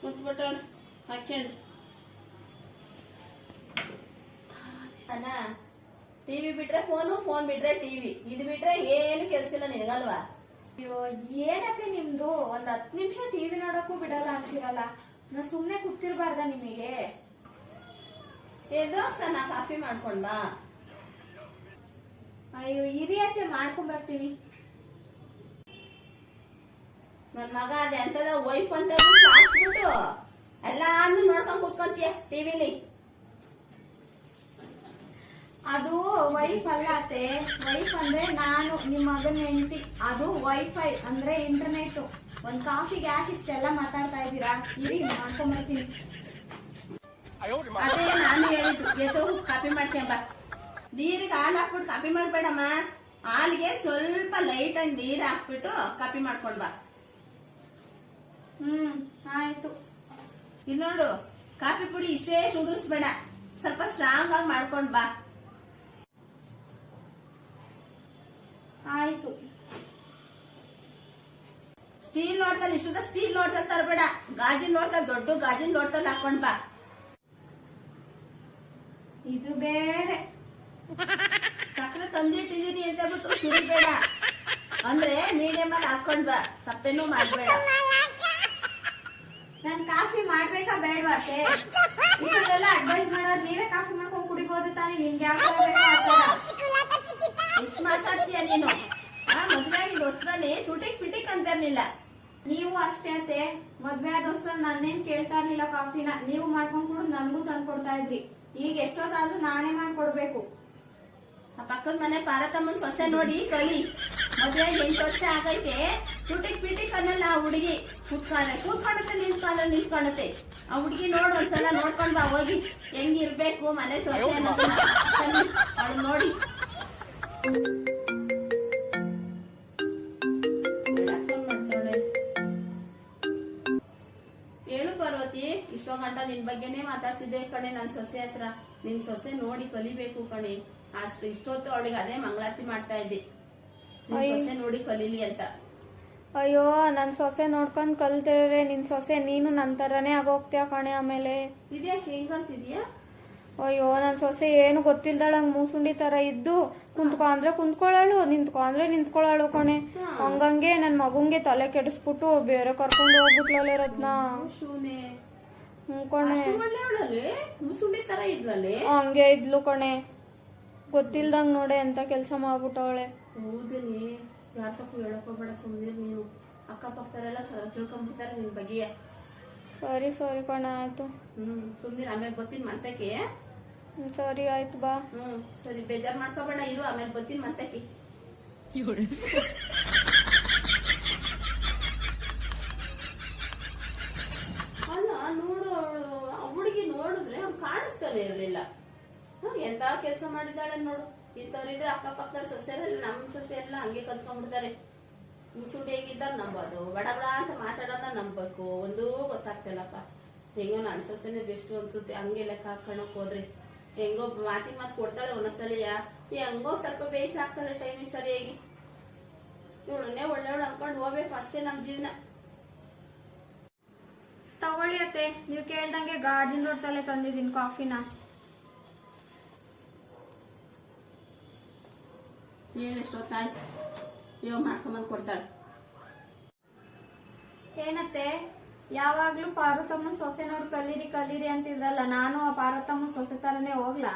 ಕುತ್ಬಿಟ್ಟವಳು ಹಾಕ್ಯಂಡು ಅಣ್ಣ ಟಿವಿ ಬಿಟ್ರೆ phone phone ಬಿಟ್ರೆ ಟಿವಿ ಇದು ಬಿಟ್ರೆ ಏನು ಕೆಲಸ ಇಲ್ಲ ನಿನಗಲ್ವಾ ಅಯ್ಯೋ ಏನತ್ತೆ ನಿಮ್ದು? ಒಂದ್ ಹತ್ ನಿಮಿಷ ಟಿವಿ ನೋಡಕ್ಕೂ ಬಿಡಲ್ಲ ಅಂತಿರಲ್ಲ. ನಾ ಸುಮ್ನೆ ಕೂತಿರ್ಬಾರ್ದ ನಿಮಗೆ? ದೋಸ್ತ ನಾ ಕಾಫಿ ಮಾಡ್ಕೊಂಡ್ ಬಾ. ಅಯ್ಯೋ ಇರಿ ಅತ್ತೆ ಮಾಡ್ಕೊಂಡ್ ಬರ್ತೀನಿ. ನನ್ ಮಗ ಅದೇ ಅಂತದ ವೈಫ್ ಅಂತ ಎಲ್ಲ ಎಲ್ಲಾನು ನೋಡ್ಕೊಂಡ್ ಕುತ್ಕೊಂತೀಯ ಟಿವಿಲಿ. ಅದು ವೈಫ್ ಅಲ್ಲ ಅತ್ತೆ. ವೈಫ್ ಅಂದ್ರೆ ನಾನು ನಿಮ್ಮ ಮಗನ ಹೆಂಡತಿ. ಅದು ವೈಫೈ ಅಂದ್ರೆ ಇಂಟರ್ನೆಟ್ ಒಂದ್ ಕಾಫಿಗೆ ಯಾಕೆ ಇಷ್ಟೆಲ್ಲ ಮಾತಾಡ್ತಾ ಇದ್ದೀರಾ? ಇರಿ ಮಾಡ್ಕೊಂಬರ್ತೀನಿ. ಅದೇ ನಾನು ಹೇಳಿದ್ದು ಎದ್ದು ಮಾಡ್ತೀಯ ಬಾ. ನೀರಿಗೆ ಹಾಲು ಹಾಕ್ಬಿಟ್ಟು ಕಾಪಿ ಮಾಡ್ಬೇಡಮ್ಮ. ಹಾಲಿಗೆ ಸ್ವಲ್ಪ ಲೈಟ್ ಆಗಿ ನೀರ್ ಹಾಕ್ಬಿಟ್ಟು ಕಾಪಿ ಮಾಡ್ಕೊಂಡ್ ಬಾ. ಹ್ಮ್, ಆಯ್ತು. ಇಲ್ಲಿ ನೋಡು, ಕಾಫಿ ಪುಡಿ ಇಷ್ಟೇ ಉದುರಿಸ್ಬೇಡ ಸ್ವಲ್ಪ ಸ್ಟ್ರಾಂಗ್ ಆಗಿ ಮಾಡ್ಕೊಂಡ್ ಬಾ. ಆಯ್ತು. ಸ್ಟೀಲ್ ನೋಡ್ದಲ್ಲಿ ಇಷ್ಟ ಸ್ಟೀಲ್ ನೋಡ್ದಲ್ಲಿ ತರಬೇಡ. ಗಾಜಿನ ನೋಡ್ದಲ್ಲಿ ದೊಡ್ಡ ಗಾಜಿನ ನೋಡ್ದಲ್ಲಿ ಹಾಕೊಂಡ್ ಬಾ. ಇದು ಬೇರೆ. ಸಕ್ಕರೆ ತಂದಿಟ್ಟಿದೀನಿ ಅಂತ ಬಿಟ್ಟು ಸುರಿಬೇಡ. ಅಂದ್ರೆ ಮೀಡಿಯಂ ಅಲ್ಲಿ ಹಾಕೊಂಡ್ ಬಾ. ಸಪ್ಪೆನೂ ಮಾಡ್ಬೇಡ. ನಾನ್ ಕಾಫಿ ಮಾಡ್ಬೇಕಾ ಬೇಡವಾ ಇಷ್ಟೆಲ್ಲ ಅಡ್ವೈಸ್ ಮಾಡೋದು ನೀವೇ ಕಾಫಿ ಮಾಡ್ಕೊಂಡು ಕುಡಿಬಹುದು ತಾನೇ, ನಿಮ್ಗೆ ಯಾವ ಇಷ್ಟು ಮಾತಾಡ್ತೀಯ ನೀನು? ಆ, ಮದ್ವೆ ಆಗಿದ ಹೊಸ್ರಲ್ಲಿ ತುಟಿಕ್ ಪಿಟಿಕ್ ಅಂತಿರ್ಲಿಲ್ಲ ನೀವು ಅಷ್ಟೇ ಅತ್ತೆ, ಮದ್ವೆ ಆದೋಸ್ತ್ರ ನನ್ನೇನ್ ಕೇಳ್ತಾ ಇರ್ಲಿಲ್ಲ ಕಾಫಿನ. ನೀವು ಮಾಡ್ಕೊಂಡ್ ಕುಡಿದು ನನಗೂ ತಂದ್ಕೊಡ್ತಾ ಇದ್ರಿ. ಈಗ ಎಷ್ಟೊತ್ತಾದ್ರೂ ನಾನೇ ಮಾಡ್ಕೊಡ್ಬೇಕು. ಪಕ್ಕದ ಮನೆ ಪಾರತಮ್ಮನ್ ಸೊಸೆ ನೋಡಿ, ಕಲಿ. ಮದುವೆ ಎಂಟು ವರ್ಷ ಆಗೈತೆ. ತುಟಿಕ್ ಪಿಟಿಕ್ ಅನ್ನಲ್ಲ ಆ ಹುಡುಗಿ. ಕೂತ್ಕೊಂಡ್ರೆ ಕೂತ್ಕೊಂಡತ್ತೆ ನಿಂತ್ಕೊಂಡ್ರೆ ನಿಂತ್ಕೊಂಡತ್ತೆ ಆ ಹುಡುಗಿ ನೋಡು, ಒಂದ್ಸಲ ನೋಡ್ಕೊಂಡ್ ಬಾ, ಹೋಗಿ. ಹೆಂಗಿರ್ಬೇಕು ಮನೆ ಸೊಸೆ ಅನ್ನೋದನ್ನ. ನೋಡಿ. ಗಂಟ ನಿನ್ ಬಗ್ಗೆನೇ ಮಾತಾಡ್ತಿದ್ದೆ ಕಣೆ ನನ್ ಸೊಸೆ ಹತ್ರ. ನಿನ್ ಸೊಸೆ ನೋಡಿ ಕಲಿಬೇಕು ಕಣೆ. ಅಷ್ಟು ಇಷ್ಟೊತ್ತು ಅವಳಿಗೆ ಅದೇ ಮಂಗಳಾರತಿ ಮಾಡ್ತಾ ಇದ್ದೆ. ನಿನ್ ಸೊಸೆ ನೋಡಿ ಕಲೀಲಿ ಅಂತ. ಅಯ್ಯೋ ನನ್ ಸೊಸೆ ನೋಡ್ಕೊಂಡ್ ಕಲ್ತಿದ್ರೆ ನಿನ್ ಸೊಸೆ ನೀನು ನನ್ ತರನೇ ಆಗೋಗ್ತೀಯ ಕಣೆ ಆಮೇಲೆ? ಇದ್ಯಾಕೆ? ಹೆಂಗಂತಿದ್ಯಾ? ಅಯ್ಯೋ ನನ್ ಸೊಸೆ ಏನು ಗೊತ್ತಿಲ್ದಳಂಗ್ ಮೂಸುಂಡಿ ತರ ಇದ್ದು ಕುಂತ್ಕೊಂಡ್ರೆ ಕುಂತ್ಕೊಳ್ಳಾಳು ನಿಂತ್ಕೊಂಡ್ರೆ ನಿಂತ್ಕೊಳ್ಳಾಳು ಕಣೆ. ಹಂಗಂಗೆ ನನ್ ಮಗುಂಗೆ ತಲೆ ಕೆಡಿಸ್ಬಿಟ್ಟು ಬೇರೆ ಕರ್ಕೊಂಡು ಹೋಗ್ಬಿಟ್ಲಲ್ಲ ರತ್ನ. ಕಣೆ ತರ ಇದ್ಲಲ್ಲಿ? ಹಂಗೆ ಇದ್ಲು ಕಣೆ ಗೊತ್ತಿಲ್ದಂಗ್ ನೋಡೆ ಅಂತ ಕೆಲ್ಸ ಮಾಡ್ಬಿಟ್ಟವಳೆ. ಹೌದೇನೆ. ಯಾರ ತಪ್ಪು ಹೇಳಕೋಬೇಡ ಸುಮ್ಮನೆ ನೀನು. ಅಕ್ಕಪಕ್ಕದವರೆಲ್ಲ ಸರ ತಿಳ್ಕೊಂಬಿಡ್ತಾರೆ ನಿನ್ ಬಗ್ಗೆ. ಸರಿ ಸರಿ ಕಣ ಆಯ್ತು. ಹ್ಮ್ ಸುಮ್ನಿರ್ ಆಮೇಲೆ ಬರ್ತೀನಿ ಮಂತಕ್ಕೆ ಸರಿ ಆಯ್ತು ಬಾ. ಹ್ಮ್ ಸರಿ ಬೇಜಾರ್ ಮಾಡ್ಕೋಬೇಡ ಇರು ಆಮೇಲೆ ಬರ್ತೀನಿ ಮಂತಕ್ಕೆ ಅಲ್ಲ ನೋಡು ಅವಳು ಆ ಹುಡುಗಿ ನೋಡಿದ್ರೆ ಅವ್ನು ಕಾಣಿಸ್ತಾನೆ ಇರ್ಲಿಲ್ಲ. ಎಂತ ಕೆಲಸ ಮಾಡಿದ್ದಾಳೆ ನೋಡು. ಇಂಥವ್ರಿದ್ರೆ ಅಕ್ಕಪಕ್ಕದ ಸೊಸೆರೆಲ್ಲ ನಮ್ಮ ಸೊಸೆ ಎಲ್ಲ ಹಂಗೆ ಕಲ್ತ್ಕೊಂಡ್ಬಿಡ್ತಾರೆ ಮುಸುಡಿ ಹೇಗಿದ್ದಾರೆ ನಂಬೋದು. ಬಡ ಬಡ ಅಂತ ಮಾತಾಡೋದ ನಂಬಬೇಕು. ಒಂದೂ ಗೊತ್ತಾಗ್ತಿಲ್ಲಪ್ಪ. ಹೆಂಗೋ ನನ್ನ ಸೊಸೆನೇ ಬೆಸ್ಟ್ ಅನ್ಸುತ್ತೆ. ಹಂಗೆ ಲೆಕ್ಕ ಹಾಕೊಳಕ್ ಹೋದ್ರಿ. ಹೆಂಗೋ ಮಾತಿ ಮಾತು ಕೊಡ್ತಾಳೆ ಒಂದೊಂದ್ಸಲಿಯ ಹೆಂಗೋ ಸ್ವಲ್ಪ ಬೇಯಿಸಿ ಟೈಮಿಗೆ ಸರಿಯಾಗಿ. ಇವಳನ್ನೇ ಒಳ್ಳೆ ಅನ್ಕೊಂಡು ಹೋಗ್ಬೇಕು. ಅಷ್ಟೇ ನಮ್ಮ ಜೀವನ. ತಗೊಳ್ಳಿ ಅತ್ತೆ. ನೀವು ಕೇಳ್ದಂಗೆ ಗಾಜಿನ ರೋಡ್ ತಲೆ ತಂದಿದ್ದೀನಿ ಕಾಫಿನ ಏನು ಎಷ್ಟೊತ್ತಾಯ್ತು ಇವಾಗ ಮಾಡ್ಕೊಂಬಂದು ಕೊಡ್ತಾಳೆ. ಏನತ್ತೆ? ಯಾವಾಗ್ಲೂ ಪಾರ್ವತಮ್ಮನ್ ಸೊಸೆನವ್ರು ನೋಡಿ ಕಲೀರಿ ಕಲೀರಿ ಅಂತಿದ್ರಲ್ಲ ನಾನು ಆ ಪಾರ್ವತಮ್ಮನ್ ಸೊಸೆ ತರನೇ ಹೋಗ್ಲಾ?